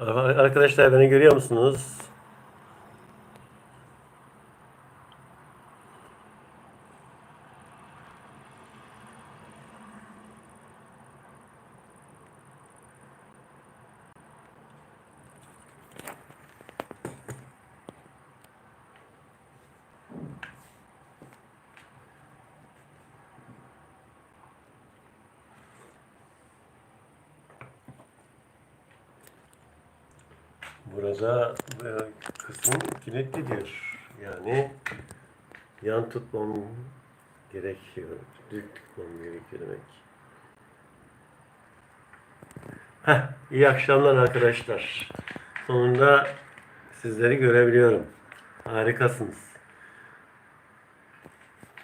Arkadaşlar beni görüyor musunuz? Burada e, kısım kilitli diyor. Yani yan tutmam gerekiyor. Düz tutmam gerekiyor demek. Heh, iyi akşamlar arkadaşlar. Sonunda sizleri görebiliyorum. Harikasınız.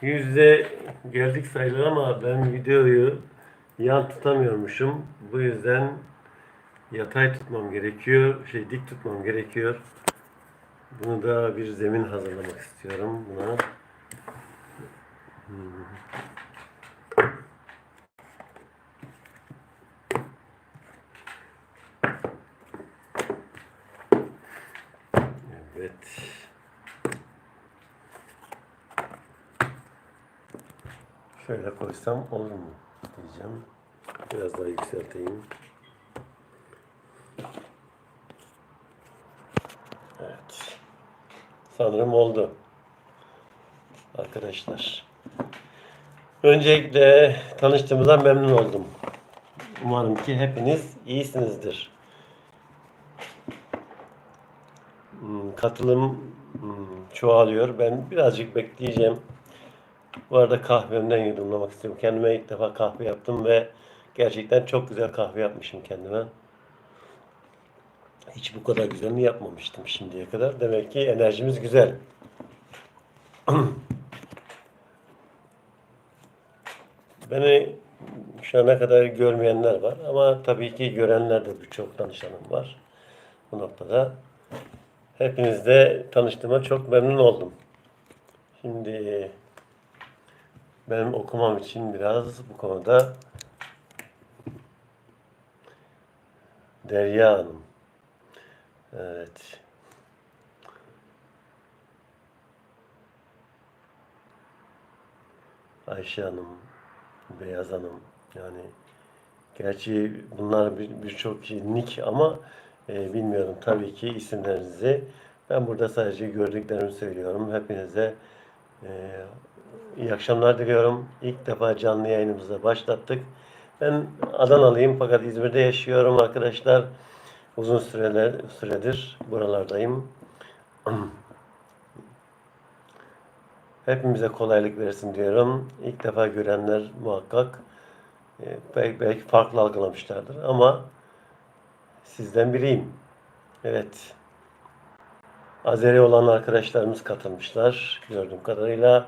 Yüzde geldik sayılır ama ben videoyu yan tutamıyormuşum. Bu yüzden yatay tutmam gerekiyor. Şey dik tutmam gerekiyor. Bunu da bir zemin hazırlamak istiyorum buna. Hmm. Evet. Şöyle koysam olur mu diyeceğim. Biraz daha yükselteyim. Evet. Sanırım oldu. Arkadaşlar. Öncelikle tanıştığımıza memnun oldum. Umarım ki hepiniz iyisinizdir. Hmm, Katılım hmm, çoğalıyor. Ben birazcık bekleyeceğim. Bu arada kahvemden yudumlamak istiyorum. Kendime ilk defa kahve yaptım ve gerçekten çok güzel kahve yapmışım kendime. Hiç bu kadar güzelini yapmamıştım şimdiye kadar. Demek ki enerjimiz güzel. Beni şu ana kadar görmeyenler var ama tabii ki görenler de birçok danışanım var. Bu noktada hepinizle tanıştığıma çok memnun oldum. Şimdi benim okumam için biraz bu konuda Derya Hanım. Evet. Ayşe Hanım, Beyaz Hanım yani gerçi bunlar bir- birçok şey nick ama e, bilmiyorum tabii ki isimlerinizi. Ben burada sadece gördüklerimi söylüyorum. Hepinize e, iyi akşamlar diliyorum. İlk defa canlı yayınımıza başlattık. Ben Adanalıyım fakat İzmir'de yaşıyorum arkadaşlar. Uzun süreler süredir buralardayım. Hepimize kolaylık versin diyorum. İlk defa görenler muhakkak e, belki, farklı algılamışlardır ama sizden biriyim. Evet. Azeri olan arkadaşlarımız katılmışlar. Gördüğüm kadarıyla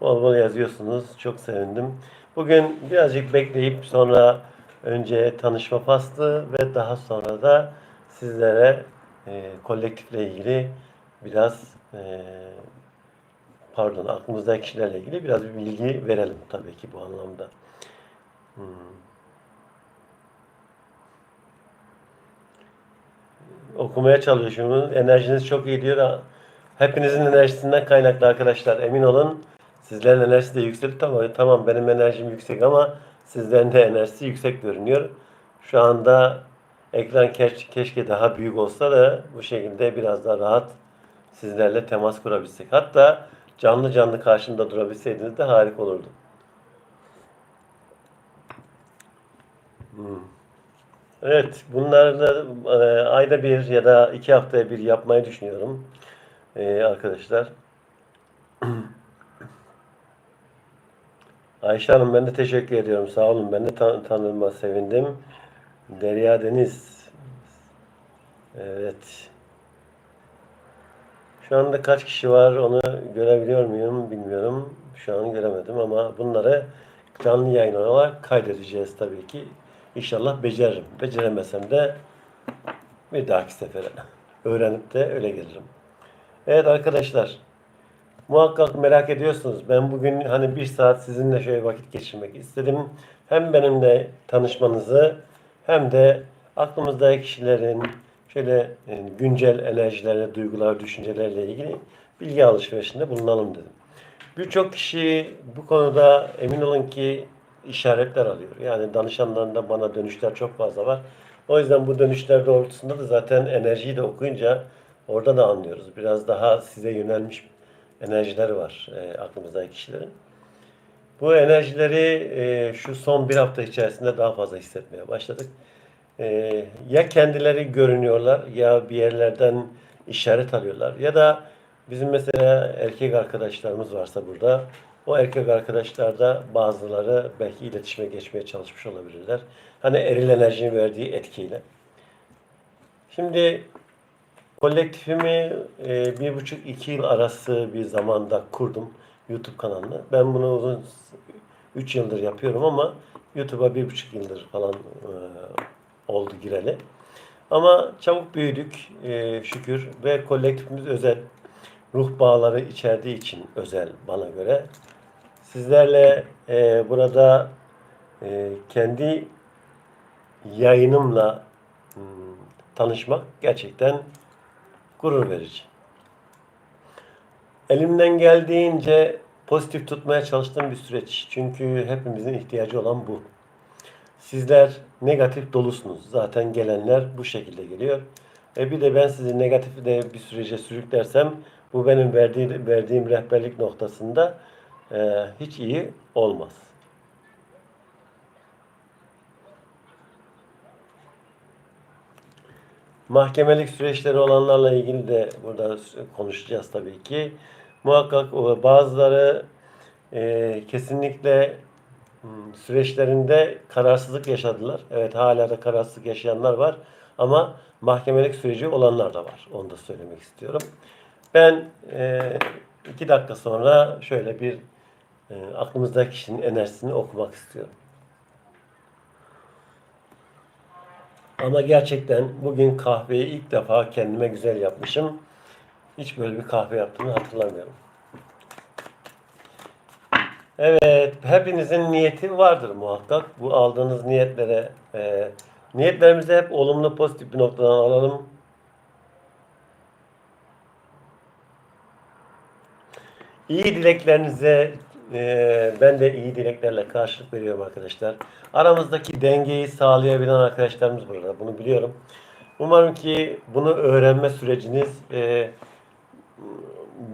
bol bol yazıyorsunuz. Çok sevindim. Bugün birazcık bekleyip sonra önce tanışma faslı ve daha sonra da sizlere e, kolektifle ilgili biraz e, pardon aklımızdaki kişilerle ilgili biraz bir bilgi verelim tabii ki bu anlamda. Hmm. Okumaya çalışıyorum. Enerjiniz çok iyi diyor. Hepinizin enerjisinden kaynaklı arkadaşlar. Emin olun. Sizlerin enerjisi de yüksek. Tamam, tamam benim enerjim yüksek ama sizlerin de enerjisi yüksek görünüyor. Şu anda ekran keş, keşke daha büyük olsa da bu şekilde biraz daha rahat sizlerle temas kurabilsek. Hatta canlı canlı karşımda durabilseydiniz de harika olurdu. Hmm. Evet, bunları e, ayda bir ya da iki haftaya bir yapmayı düşünüyorum e, arkadaşlar. Ayşe Hanım ben de teşekkür ediyorum. Sağ olun. Ben de tan tanınma sevindim. Derya Deniz. Evet. Şu anda kaç kişi var onu görebiliyor muyum bilmiyorum. Şu an göremedim ama bunları canlı yayın olarak kaydedeceğiz tabii ki. İnşallah beceririm. Beceremesem de bir dahaki sefere öğrenip de öyle gelirim. Evet arkadaşlar. Muhakkak merak ediyorsunuz. Ben bugün hani bir saat sizinle şöyle vakit geçirmek istedim. Hem benimle tanışmanızı hem de aklımızdaki kişilerin şöyle e, güncel enerjilerle, duygular, düşüncelerle ilgili bilgi alışverişinde bulunalım dedim. Birçok kişi bu konuda emin olun ki işaretler alıyor. Yani danışanlarında bana dönüşler çok fazla var. O yüzden bu dönüşler doğrultusunda da zaten enerjiyi de okuyunca orada da anlıyoruz. Biraz daha size yönelmiş enerjileri var e, aklımızdaki kişilerin. Bu enerjileri e, şu son bir hafta içerisinde daha fazla hissetmeye başladık. E, ya kendileri görünüyorlar ya bir yerlerden işaret alıyorlar ya da bizim mesela erkek arkadaşlarımız varsa burada o erkek arkadaşlarda bazıları belki iletişime geçmeye çalışmış olabilirler. Hani eril enerjinin verdiği etkiyle. Şimdi kolektifimi e, bir buçuk iki yıl arası bir zamanda kurdum YouTube kanalını. Ben bunu uzun üç yıldır yapıyorum ama YouTube'a bir buçuk yıldır falan e, oldu gireli. Ama çabuk büyüdük e, şükür ve kolektifimiz özel ruh bağları içerdiği için özel bana göre. Sizlerle e, burada e, kendi yayınımla hmm, tanışmak gerçekten gurur verici. Elimden geldiğince pozitif tutmaya çalıştığım bir süreç. Çünkü hepimizin ihtiyacı olan bu. Sizler negatif dolusunuz. Zaten gelenler bu şekilde geliyor. E bir de ben sizi negatif de bir sürece sürüklersem bu benim verdiğim, verdiğim rehberlik noktasında e, hiç iyi olmaz. Mahkemelik süreçleri olanlarla ilgili de burada konuşacağız tabii ki. Muhakkak bazıları e, kesinlikle hmm, süreçlerinde kararsızlık yaşadılar. Evet hala da kararsızlık yaşayanlar var ama mahkemelik süreci olanlar da var. Onu da söylemek istiyorum. Ben e, iki dakika sonra şöyle bir e, aklımızdaki kişinin enerjisini okumak istiyorum. Ama gerçekten bugün kahveyi ilk defa kendime güzel yapmışım. Hiç böyle bir kahve yaptığımı hatırlamıyorum. Evet, hepinizin niyeti vardır muhakkak. Bu aldığınız niyetlere, e, niyetlerimizi hep olumlu, pozitif bir noktadan alalım. İyi dileklerinize e, ben de iyi dileklerle karşılık veriyorum arkadaşlar. Aramızdaki dengeyi sağlayabilen arkadaşlarımız burada. Bunu biliyorum. Umarım ki bunu öğrenme süreciniz e,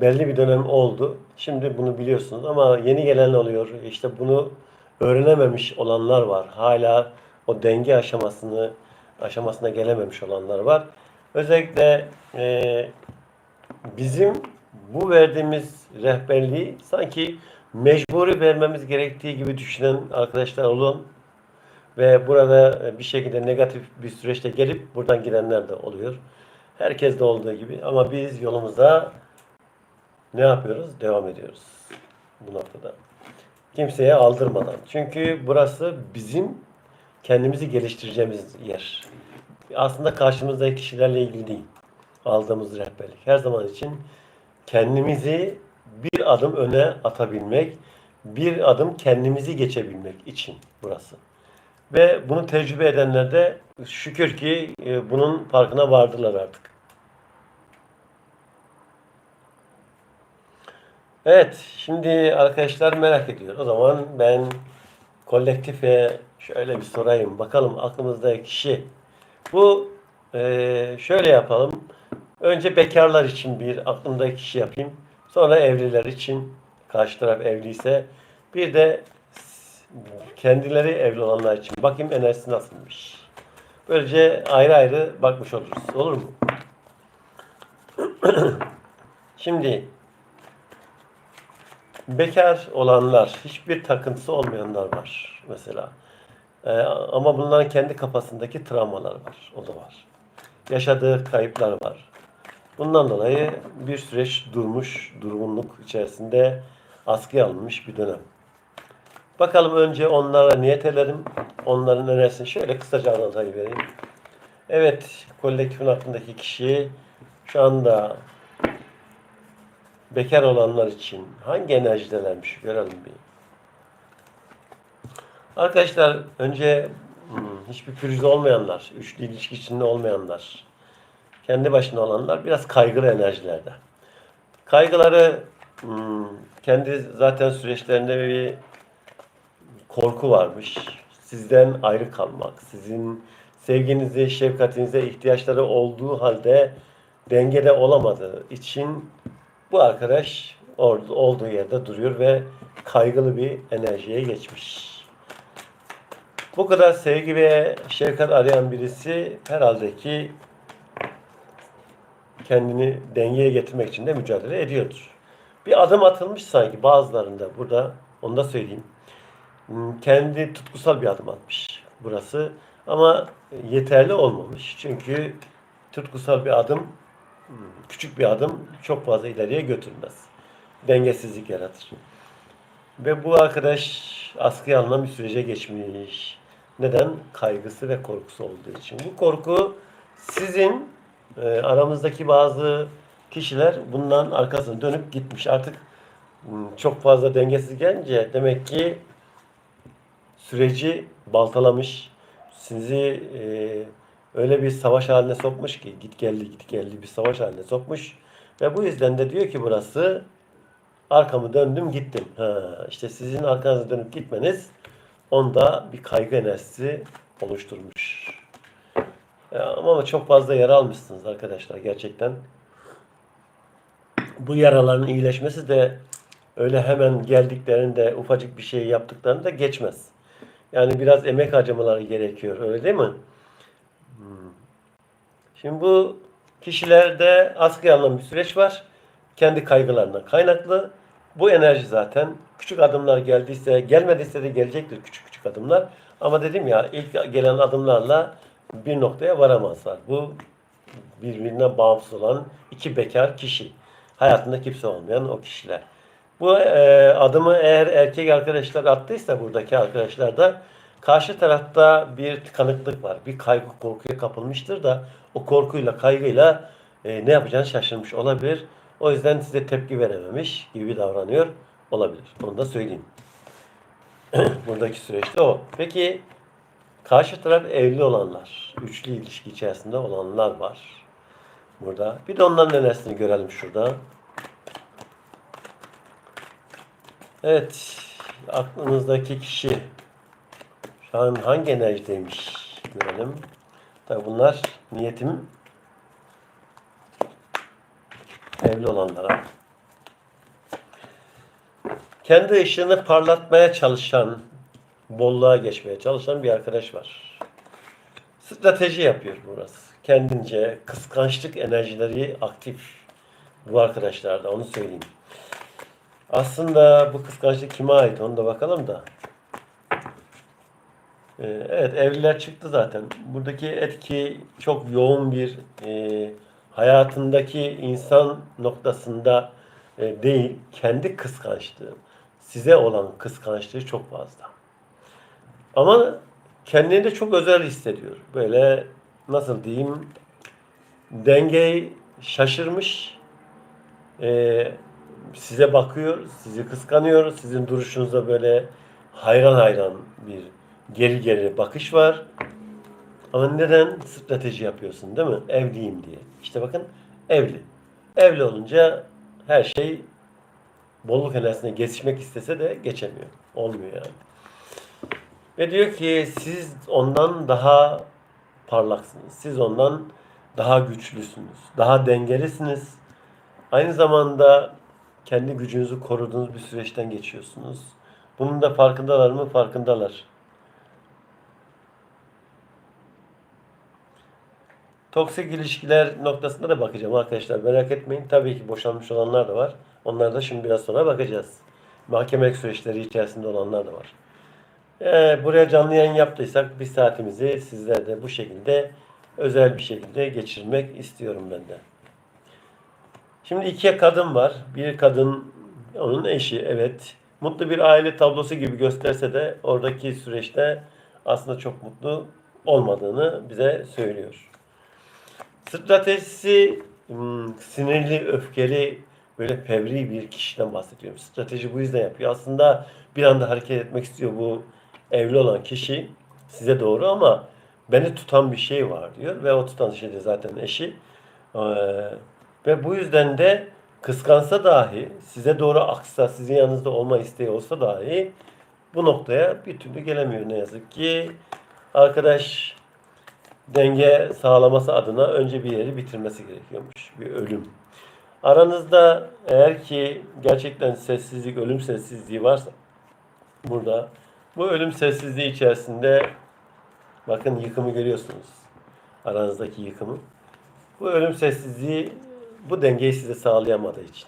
belli bir dönem oldu. Şimdi bunu biliyorsunuz ama yeni gelen oluyor. İşte bunu öğrenememiş olanlar var. Hala o denge aşamasını aşamasına gelememiş olanlar var. Özellikle e, bizim bu verdiğimiz rehberliği sanki mecburi vermemiz gerektiği gibi düşünen arkadaşlar olun ve burada bir şekilde negatif bir süreçte gelip buradan gidenler de oluyor. Herkes de olduğu gibi ama biz yolumuza ne yapıyoruz? Devam ediyoruz bu noktada. Kimseye aldırmadan. Çünkü burası bizim kendimizi geliştireceğimiz yer. Aslında karşımızdaki kişilerle ilgili değil. Aldığımız rehberlik. Her zaman için kendimizi bir adım öne atabilmek, bir adım kendimizi geçebilmek için burası. Ve bunu tecrübe edenler de şükür ki e, bunun farkına vardılar artık. Evet, şimdi arkadaşlar merak ediyor. O zaman ben kolektife şöyle bir sorayım. Bakalım aklımızdaki kişi. Bu e, şöyle yapalım. Önce bekarlar için bir aklımdaki kişi yapayım. Sonra evliler için karşı taraf evliyse bir de kendileri evli olanlar için bakayım enerjisi nasılmış. Böylece ayrı ayrı bakmış oluruz. Olur mu? Şimdi bekar olanlar, hiçbir takıntısı olmayanlar var mesela. Ee, ama bunların kendi kafasındaki travmalar var. O da var. Yaşadığı kayıplar var. Bundan dolayı bir süreç durmuş, durgunluk içerisinde askıya alınmış bir dönem. Bakalım önce onlara niyet edelim. Onların enerjisini şöyle kısaca anlatayım. Evet, kolektifin hakkındaki kişi şu anda bekar olanlar için hangi enerjidelermiş görelim bir. Arkadaşlar önce hmm, hiçbir pürüz olmayanlar, üçlü ilişki içinde olmayanlar, kendi başına olanlar biraz kaygılı enerjilerde. Kaygıları hmm, kendi zaten süreçlerinde bir korku varmış. Sizden ayrı kalmak, sizin sevginize, şefkatinize ihtiyaçları olduğu halde dengede olamadığı için bu arkadaş olduğu yerde duruyor ve kaygılı bir enerjiye geçmiş. Bu kadar sevgi ve şefkat arayan birisi herhalde ki kendini dengeye getirmek için de mücadele ediyordur. Bir adım atılmış sanki bazılarında burada onu da söyleyeyim. Hmm, Kendi tutkusal bir adım atmış burası ama yeterli olmamış. Çünkü tutkusal bir adım küçük bir adım çok fazla ileriye götürmez. Dengesizlik yaratır. Ve bu arkadaş askıya alınan bir sürece geçmiş. Neden? Kaygısı ve korkusu olduğu için. Bu korku sizin e, aramızdaki bazı kişiler bundan arkasını dönüp gitmiş. Artık hmm, çok fazla dengesiz gelince demek ki süreci baltalamış. Sizi e, öyle bir savaş haline sokmuş ki git geldi git geldi bir savaş haline sokmuş. Ve bu yüzden de diyor ki burası arkamı döndüm gittim. Ha, işte sizin arkanıza dönüp gitmeniz onda bir kaygı enerjisi oluşturmuş. Ya, ama çok fazla yara almışsınız arkadaşlar gerçekten. Bu yaraların iyileşmesi de öyle hemen geldiklerinde ufacık bir şey yaptıklarında geçmez. Yani biraz emek harcamaları gerekiyor öyle değil mi? Hmm. Şimdi bu kişilerde askıya alınan bir süreç var. Kendi kaygılarından kaynaklı. Bu enerji zaten küçük adımlar geldiyse, gelmediyse de gelecektir küçük küçük adımlar. Ama dedim ya ilk gelen adımlarla bir noktaya varamazlar. Bu birbirinden bağımsız olan iki bekar kişi. Hayatında kimse olmayan o kişiler. Bu e, adımı eğer erkek arkadaşlar attıysa buradaki arkadaşlar da karşı tarafta bir tıkanıklık var. Bir kaygı korkuya kapılmıştır da o korkuyla kaygıyla e, ne yapacağını şaşırmış olabilir. O yüzden size tepki verememiş gibi davranıyor olabilir. Onu da söyleyeyim. Buradaki süreçte o. Peki karşı taraf evli olanlar, üçlü ilişki içerisinde olanlar var. Burada. Bir de onların enerjisini görelim şurada. Evet. Aklınızdaki kişi şu an hangi enerjideymiş görelim. Tabi bunlar niyetim evli olanlara. Kendi ışığını parlatmaya çalışan, bolluğa geçmeye çalışan bir arkadaş var. Strateji yapıyor burası. Kendince kıskançlık enerjileri aktif bu arkadaşlarda onu söyleyeyim. Aslında bu kıskançlık kime ait onu da bakalım da. Ee, Evet evliler çıktı zaten. Buradaki etki çok yoğun bir e, hayatındaki insan noktasında e, değil, kendi kıskançlığı, size olan kıskançlığı çok fazla. Ama kendini de çok özel hissediyor. Böyle nasıl diyeyim, dengeyi şaşırmış, e, size bakıyor, sizi kıskanıyor, sizin duruşunuza böyle hayran hayran bir geri geri bakış var. Ama neden strateji yapıyorsun değil mi? Evliyim diye. İşte bakın evli. Evli olunca her şey bolluk enerjisine geçmek istese de geçemiyor. Olmuyor yani. Ve diyor ki siz ondan daha parlaksınız. Siz ondan daha güçlüsünüz. Daha dengelisiniz. Aynı zamanda kendi gücünüzü koruduğunuz bir süreçten geçiyorsunuz. Bunun da farkındalar mı? Farkındalar. Toksik ilişkiler noktasında da bakacağım arkadaşlar. Merak etmeyin. Tabii ki boşanmış olanlar da var. Onlara da şimdi biraz sonra bakacağız. Mahkemelik süreçleri içerisinde olanlar da var. Ee, buraya canlı yayın yaptıysak bir saatimizi sizler de bu şekilde özel bir şekilde geçirmek istiyorum ben de. Şimdi iki kadın var. Bir kadın onun eşi evet. Mutlu bir aile tablosu gibi gösterse de oradaki süreçte aslında çok mutlu olmadığını bize söylüyor. Stratejisi hmm, sinirli, öfkeli, böyle fevri bir kişiden bahsediyorum. Strateji bu yüzden yapıyor. Aslında bir anda hareket etmek istiyor bu evli olan kişi size doğru ama beni tutan bir şey var diyor ve o tutan şey de zaten eşi. Ee, ve bu yüzden de kıskansa dahi, size doğru aksa, sizin yanınızda olma isteği olsa dahi bu noktaya bir türlü gelemiyor ne yazık ki. Arkadaş denge sağlaması adına önce bir yeri bitirmesi gerekiyormuş. Bir ölüm. Aranızda eğer ki gerçekten sessizlik, ölüm sessizliği varsa burada bu ölüm sessizliği içerisinde bakın yıkımı görüyorsunuz. Aranızdaki yıkımı. Bu ölüm sessizliği bu dengeyi size sağlayamadığı için.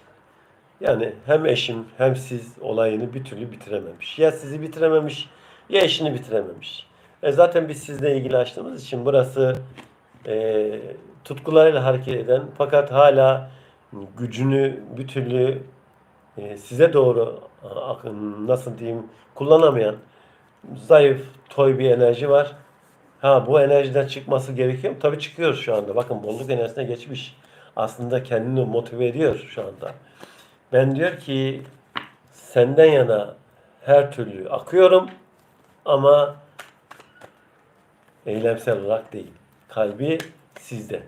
Yani hem eşim hem siz olayını bir türlü bitirememiş. Ya sizi bitirememiş ya eşini bitirememiş. E zaten biz sizle ilgili açtığımız için burası e, tutkularıyla hareket eden fakat hala gücünü bir türlü e, size doğru nasıl diyeyim kullanamayan zayıf toy bir enerji var. Ha bu enerjiden çıkması gerekiyor mu? Tabii çıkıyor şu anda. Bakın bolluk enerjisine geçmiş. Aslında kendini motive ediyor şu anda. Ben diyor ki senden yana her türlü akıyorum ama eylemsel olarak değil. Kalbi sizde.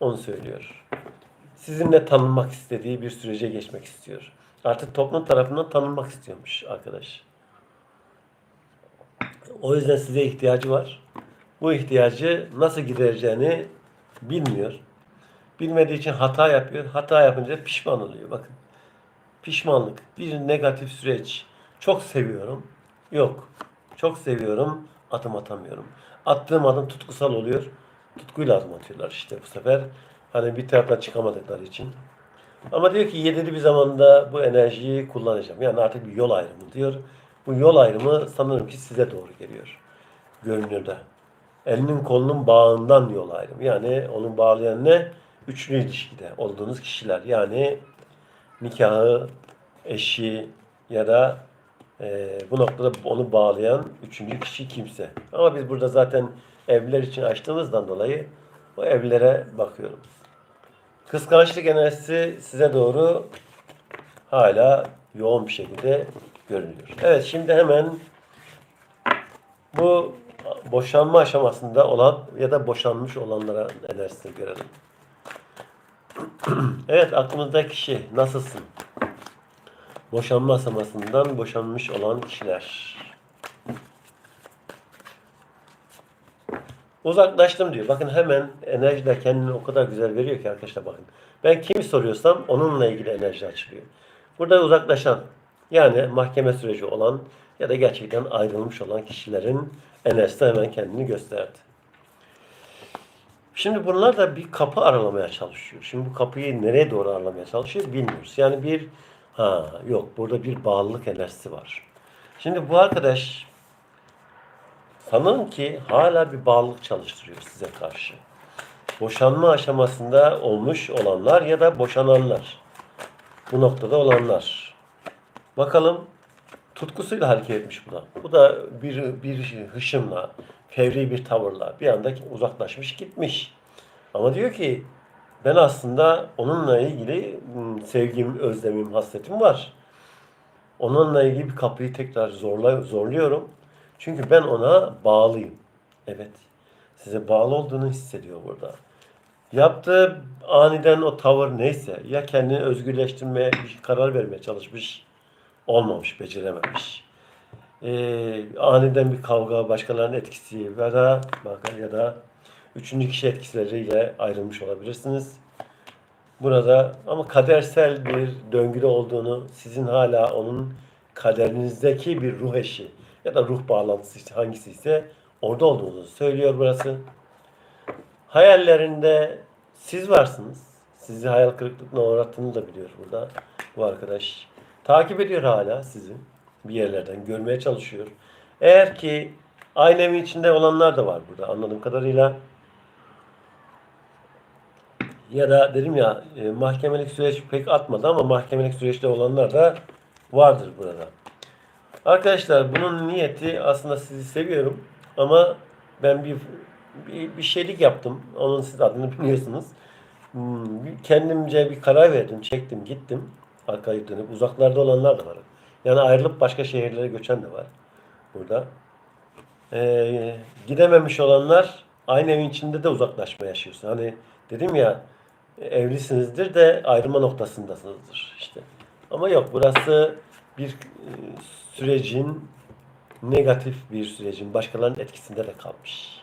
Onu söylüyor. Sizinle tanınmak istediği bir sürece geçmek istiyor. Artık toplum tarafından tanınmak istiyormuş arkadaş. O yüzden size ihtiyacı var. Bu ihtiyacı nasıl gidereceğini bilmiyor. Bilmediği için hata yapıyor. Hata yapınca pişman oluyor. Bakın. Pişmanlık bir negatif süreç. Çok seviyorum. Yok. Çok seviyorum. Adım atamıyorum. Attığım adım tutkusal oluyor. Tutkuyla adım atıyorlar işte bu sefer. Hani bir taraftan çıkamadıkları için. Ama diyor ki yedili bir zamanda bu enerjiyi kullanacağım. Yani artık bir yol ayrımı diyor. Bu yol ayrımı sanırım ki size doğru geliyor. Görünürde. Elinin kolunun bağından yol ayrımı. Yani onun bağlayan ne? Üçlü ilişkide olduğunuz kişiler. Yani nikahı, eşi ya da e, bu noktada onu bağlayan üçüncü kişi kimse. Ama biz burada zaten evliler için açtığımızdan dolayı o evlere bakıyorum. Kıskançlık enerjisi size doğru hala yoğun bir şekilde görünüyor. Evet şimdi hemen bu boşanma aşamasında olan ya da boşanmış olanlara enerjisini görelim. Evet aklımızdaki kişi nasılsın? Boşanma aşamasından boşanmış olan kişiler. Uzaklaştım diyor. Bakın hemen enerjiler kendini o kadar güzel veriyor ki arkadaşlar bakın. Ben kimi soruyorsam onunla ilgili enerji açılıyor. Burada uzaklaşan yani mahkeme süreci olan ya da gerçekten ayrılmış olan kişilerin enerjisi hemen kendini gösterdi. Şimdi bunlar da bir kapı aralamaya çalışıyor. Şimdi bu kapıyı nereye doğru aralamaya çalışıyor bilmiyoruz. Yani bir ha yok burada bir bağlılık enerjisi var. Şimdi bu arkadaş sanırım ki hala bir bağlılık çalıştırıyor size karşı. Boşanma aşamasında olmuş olanlar ya da boşananlar. Bu noktada olanlar. Bakalım tutkusuyla hareket etmiş bu da. Bu da bir, bir hışımla, fevri bir tavırla bir anda uzaklaşmış gitmiş. Ama diyor ki ben aslında onunla ilgili sevgim, özlemim, hasretim var. Onunla ilgili bir kapıyı tekrar zorla, zorluyorum. Çünkü ben ona bağlıyım. Evet. Size bağlı olduğunu hissediyor burada. Yaptığı aniden o tavır neyse ya kendini özgürleştirmeye bir karar vermeye çalışmış olmamış, becerememiş. Ee, aniden bir kavga, başkalarının etkisi ya da ya da üçüncü kişi etkileriyle ayrılmış olabilirsiniz. Burada ama kadersel bir döngüde olduğunu, sizin hala onun kaderinizdeki bir ruh eşi ya da ruh bağlantısı işte hangisi ise orada olduğunuzu söylüyor burası. Hayallerinde siz varsınız. Sizi hayal kırıklığına uğrattığını da biliyor burada bu arkadaş. Takip ediyor hala sizi bir yerlerden görmeye çalışıyor. Eğer ki aynı evin içinde olanlar da var burada anladığım kadarıyla. Ya da dedim ya e, mahkemelik süreç pek atmadı ama mahkemelik süreçte olanlar da vardır burada. Arkadaşlar bunun niyeti aslında sizi seviyorum ama ben bir bir, bir şeylik yaptım. Onun siz adını biliyorsunuz. Hmm, Kendimce bir karar verdim, çektim, gittim. Arkayı dönüp uzaklarda olanlar da var. Yani ayrılıp başka şehirlere göçen de var burada. Ee, gidememiş olanlar aynı evin içinde de uzaklaşma yaşıyorsun. Hani dedim ya evlisinizdir de ayrılma noktasındasınızdır işte. Ama yok burası bir e, sürecin negatif bir sürecin başkalarının etkisinde de kalmış.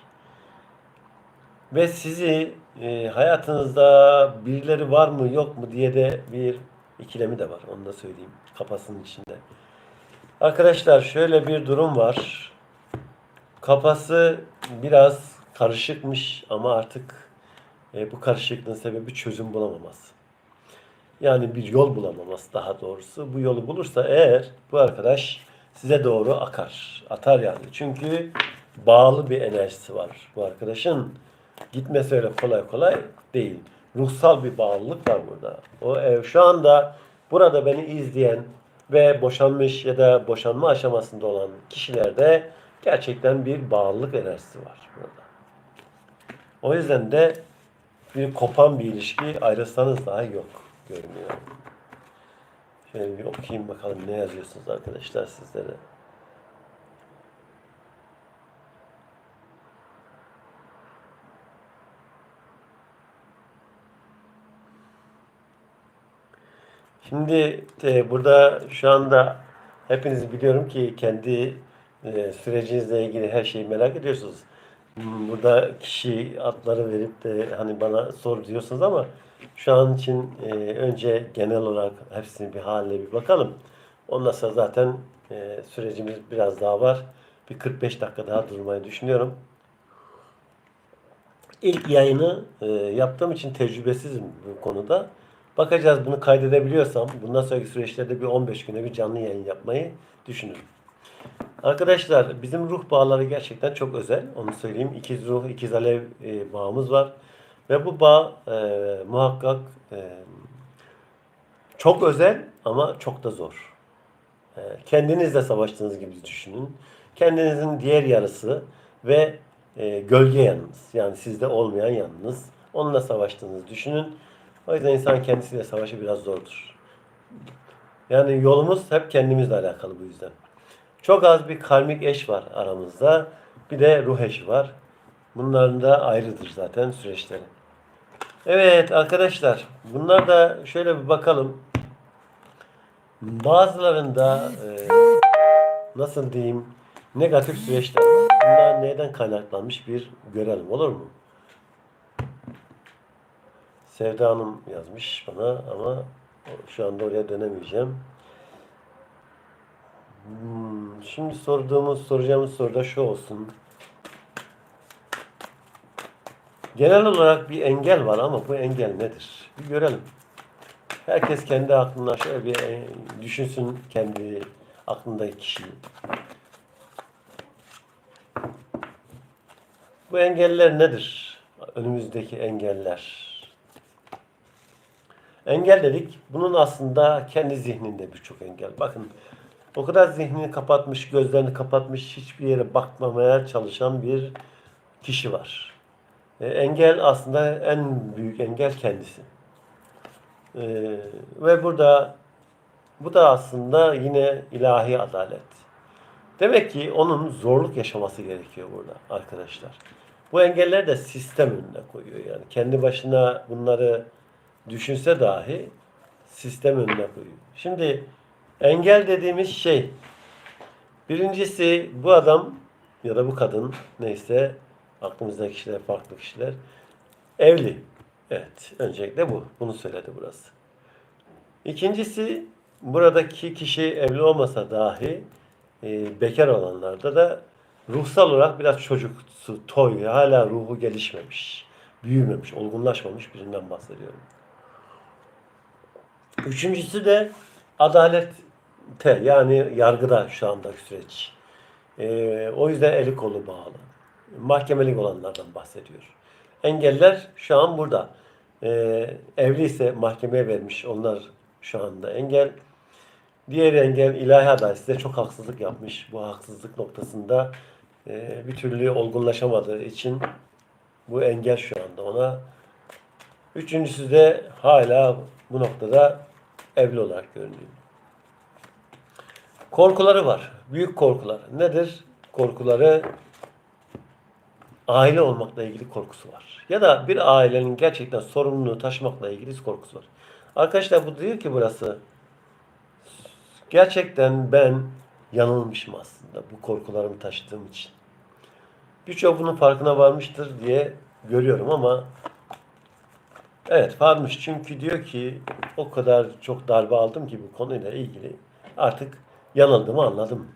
Ve sizi e, hayatınızda birileri var mı yok mu diye de bir ikilemi de var. Onu da söyleyeyim kafasının içinde. Arkadaşlar şöyle bir durum var. Kafası biraz karışıkmış ama artık e, bu karışıklığın sebebi çözüm bulamaması. Yani bir yol bulamaması daha doğrusu. Bu yolu bulursa eğer bu arkadaş size doğru akar. Atar yani. Çünkü bağlı bir enerjisi var bu arkadaşın. Gitmesi öyle kolay kolay değil. Ruhsal bir bağlılık var burada. O ev şu anda burada beni izleyen ve boşanmış ya da boşanma aşamasında olan kişilerde gerçekten bir bağlılık enerjisi var burada. O yüzden de bir kopan bir ilişki ayrılsanız daha yok görünüyor. Şöyle bir okuyayım bakalım ne yazıyorsunuz arkadaşlar sizlere. Şimdi e, burada şu anda hepiniz biliyorum ki kendi e, sürecinizle ilgili her şeyi merak ediyorsunuz. Hmm, Burada kişi adları verip de hani bana sor diyorsunuz ama şu an için e, önce genel olarak hepsini bir haline bir bakalım. Ondan sonra zaten e, sürecimiz biraz daha var. Bir 45 dakika daha durmayı düşünüyorum. İlk yayını e, yaptığım için tecrübesizim bu konuda. Bakacağız bunu kaydedebiliyorsam bundan sonraki süreçlerde bir 15 güne bir canlı yayın yapmayı düşünürüm. Arkadaşlar bizim ruh bağları gerçekten çok özel. Onu söyleyeyim. İkiz ruh, ikiz alev e, bağımız var. Ve bu bağ e, muhakkak e, çok özel ama çok da zor. E, kendinizle savaştığınız gibi düşünün. Kendinizin diğer yarısı ve e, gölge yanınız. Yani sizde olmayan yanınız. Onunla savaştığınızı düşünün. O yüzden insan kendisiyle savaşı biraz zordur. Yani yolumuz hep kendimizle alakalı bu yüzden. Çok az bir karmik eş var aramızda. Bir de ruh eşi var. Bunların da ayrıdır zaten süreçleri. Evet arkadaşlar bunlar da şöyle bir bakalım. Bazılarında e, nasıl diyeyim negatif süreçler var. Bunlar neden kaynaklanmış bir görelim olur mu? Sevda Hanım yazmış bana ama şu anda oraya dönemeyeceğim. Hmm, şimdi sorduğumuz, soracağımız soru da şu olsun. Genel olarak bir engel var ama bu engel nedir? Bir görelim. Herkes kendi aklına şöyle bir e, düşünsün kendi aklındaki kişiyi. Bu engeller nedir? Önümüzdeki engeller. Engel dedik. Bunun aslında kendi zihninde birçok engel. Bakın o kadar zihnini kapatmış, gözlerini kapatmış, hiçbir yere bakmamaya çalışan bir kişi var. E, engel aslında en büyük engel kendisi. E, ve burada bu da aslında yine ilahi adalet. Demek ki onun zorluk yaşaması gerekiyor burada arkadaşlar. Bu engeller de sistem önüne koyuyor yani. Kendi başına bunları düşünse dahi sistem önüne koyuyor. Şimdi engel dediğimiz şey birincisi bu adam ya da bu kadın neyse aklımızdaki kişiler farklı kişiler evli. Evet öncelikle bu. Bunu söyledi burası. İkincisi buradaki kişi evli olmasa dahi e, bekar olanlarda da ruhsal olarak biraz çocuksu, toy, hala ruhu gelişmemiş, büyümemiş, olgunlaşmamış birinden bahsediyorum. Üçüncüsü de adalette yani yargıda şu andaki süreç. Ee, o yüzden eli kolu bağlı. Mahkemelik olanlardan bahsediyor. Engeller şu an burada. Ee, evli mahkemeye vermiş. Onlar şu anda engel. Diğer engel ilahi adalet size çok haksızlık yapmış. Bu haksızlık noktasında e, bir türlü olgunlaşamadığı için bu engel şu anda ona. Üçüncüsü de hala bu noktada evli olarak görünüyor. Korkuları var. Büyük korkular. Nedir? Korkuları aile olmakla ilgili korkusu var. Ya da bir ailenin gerçekten sorumluluğu taşımakla ilgili korkusu var. Arkadaşlar bu diyor ki burası gerçekten ben yanılmışım aslında bu korkularımı taşıdığım için. Birçok bunun farkına varmıştır diye görüyorum ama evet varmış çünkü diyor ki o kadar çok darbe aldım ki bu konuyla ilgili artık yanıldığımı anladım.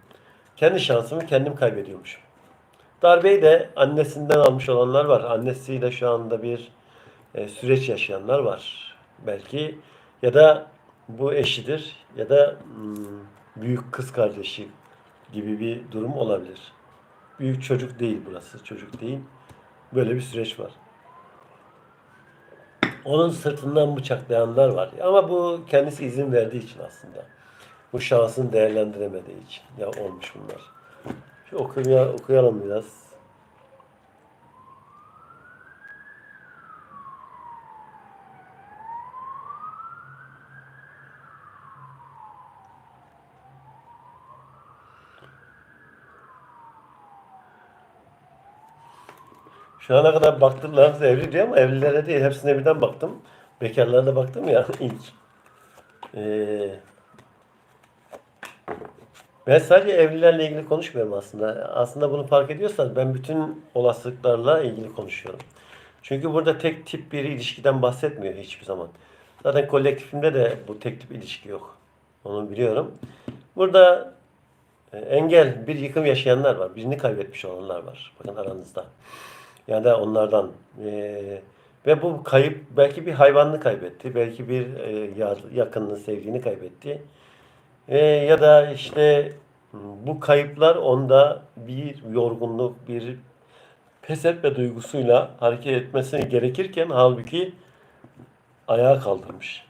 Kendi şansımı kendim kaybediyormuşum. Darbeyi de annesinden almış olanlar var. Annesiyle şu anda bir e, süreç yaşayanlar var. Belki ya da bu eşidir ya da hmm, büyük kız kardeşi gibi bir durum olabilir. Büyük çocuk değil burası. Çocuk değil. Böyle bir süreç var. Onun sırtından bıçaklayanlar var. Ama bu kendisi izin verdiği için aslında. Bu şansını değerlendiremediği için ya olmuş bunlar. Şu okuya, okuyalım biraz. Şu ana kadar baktıklarınız evli diyor ama evlilere değil. Hepsine birden baktım. Bekarlara da baktım ya ilk. Ee, ben sadece evlilerle ilgili konuşmuyorum aslında. Aslında bunu fark ediyorsanız ben bütün olasılıklarla ilgili konuşuyorum. Çünkü burada tek tip bir ilişkiden bahsetmiyor hiçbir zaman. Zaten kolektifimde de bu tek tip ilişki yok. Onu biliyorum. Burada e, engel, bir yıkım yaşayanlar var. Birini kaybetmiş olanlar var. Bakın aranızda. Yani da onlardan. e, ve bu kayıp belki bir hayvanını kaybetti. Belki bir e, yakınını, sevdiğini kaybetti. E, ya da işte bu kayıplar onda bir yorgunluk, bir pes etme duygusuyla hareket etmesi gerekirken halbuki ayağa kaldırmış.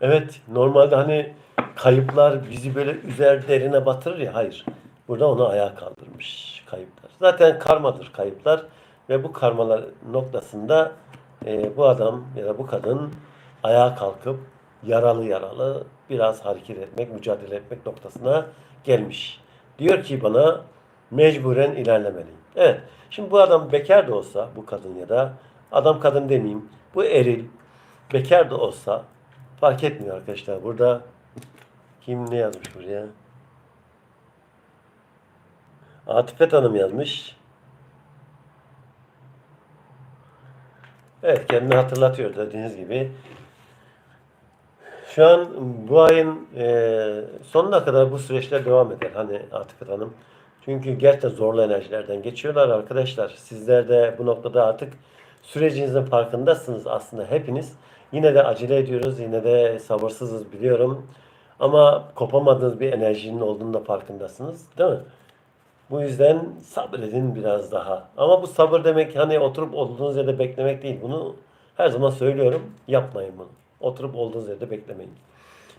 Evet, normalde hani kayıplar bizi böyle üzer derine batırır ya. Hayır. Burada onu ayağa kaldırmış kayıplar. Zaten karmadır kayıplar ve bu karmalar noktasında e, bu adam ya da bu kadın ayağa kalkıp yaralı yaralı biraz hareket etmek, mücadele etmek noktasına gelmiş. Diyor ki bana mecburen ilerlemeliyim. Evet. Şimdi bu adam bekar da olsa bu kadın ya da adam kadın demeyeyim. Bu eril bekar da olsa fark etmiyor arkadaşlar. Burada kim ne yazmış buraya? Atifet Hanım yazmış. Evet kendini hatırlatıyor dediğiniz gibi. Şu an bu ayın e, sonuna kadar bu süreçler devam eder. Hani Atifet Hanım. Çünkü gerçekten zorlu enerjilerden geçiyorlar arkadaşlar. Sizler de bu noktada artık sürecinizin farkındasınız aslında hepiniz. Yine de acele ediyoruz. Yine de sabırsızız biliyorum. Ama kopamadığınız bir enerjinin olduğunu da farkındasınız. Değil mi? Bu yüzden sabredin biraz daha. Ama bu sabır demek hani oturup olduğunuz yerde beklemek değil. Bunu her zaman söylüyorum. Yapmayın bunu. Oturup olduğunuz yerde beklemeyin.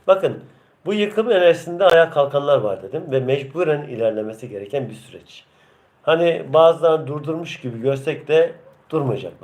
Bakın bu yıkım enerjisinde ayağa kalkanlar var dedim ve mecburen ilerlemesi gereken bir süreç. Hani bazılarını durdurmuş gibi görsek de durmayacaklar.